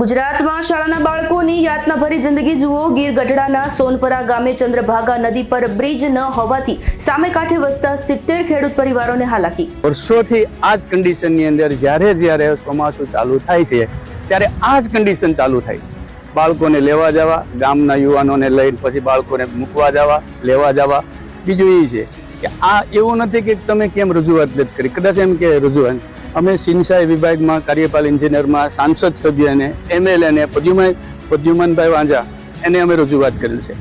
ગુજરાતમાં શાળાના બાળકોની યાતનાભરી જિંદગી જુઓ. ગીર ગઢડાના સોનપરા ગામે ચંદ્રભાગા નદી પર બ્રિજ ન હોવાથી સામે કાંઠે વસતા સિત્તેર ખેડૂત પરિવારોને હાલાકી. વર્ષોથી આ જ કન્ડિશનની અંદર જ્યારે જ્યારે ચોમાસું ચાલુ થાય છે, ત્યારે આ જ કન્ડિશન ચાલુ થાય છે. બાળકોને લેવા જવા, ગામના યુવાનોને લઈને પછી બાળકોને મૂકવા જવા, લેવા જવા. બીજું એ છે કે આ એવું નથી કે તમે કેમ રજૂઆત નથી કરી. કદાચ એમ કે રજૂઆત અમે સિંચાઈ વિભાગમાં કાર્યપાલ એન્જિનિયરમાં સાંસદ સભ્યને એમએલએને પ્રદ્યુમન પદ્યુમનભાઈ વાંઝા, એને અમે રજૂઆત કરેલ છે.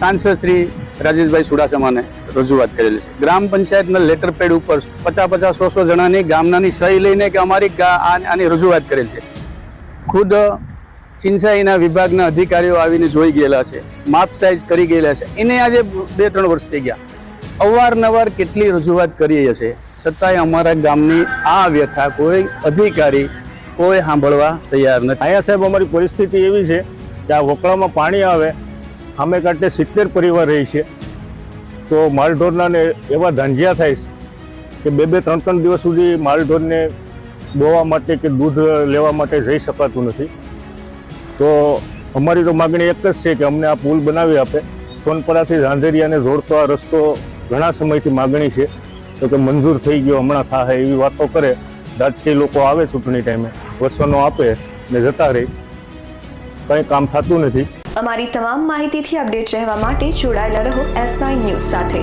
સાંસદ શ્રી રાજેશભાઈ ચુડાસમાને રજૂઆત કરેલી છે. ગ્રામ પંચાયતના લેટર પેડ ઉપર પચાસ પચાસ સો સો જણાની ગામનાની સહી લઈને કે અમારી આની રજૂઆત કરેલ છે. ખુદ સિંચાઈના વિભાગના અધિકારીઓ આવીને જોઈ ગયેલા છે, માપ સાઇઝ કરી ગયેલા છે. એને આજે બે ત્રણ વર્ષ થઈ ગયા. અવારનવાર કેટલી રજૂઆત કરી હશે છતાંય અમારા ગામની આ વ્યથા કોઈ અધિકારી કોઈ સાંભળવા તૈયાર નથી. અહીંયા સાહેબ અમારી પરિસ્થિતિ એવી છે કે આ વકળામાં પાણી આવે સામે કાંઠે સિત્તેર પરિવાર રહી છે. તો માલઢોરનાને એવા ધાંજિયા થાય છે કે બે બે ત્રણ ત્રણ દિવસ સુધી માલઢોરને દોવા માટે કે દૂધ લેવા માટે જઈ શકાતું નથી. તો અમારી તો માગણી એક જ છે કે અમને આ પુલ બનાવી આપે. સોનપરાથી ધાંધેરિયાને જોડતો આ રસ્તો ઘણા સમયથી માગણી છે. તો કે મંજૂર થઈ ગયો, હમણાં થાય એવી વાતો કરે. રાજકીય લોકો આવે ચૂંટણી ટાઈમે, વસવાનો આપે ને જતા રહે. કંઈ કામ થતું નથી. અમારી તમામ માહિતીથી અપડેટ રહેવા માટે જોડાયેલા રહો એસ નાઇન ન્યૂઝ સાથે.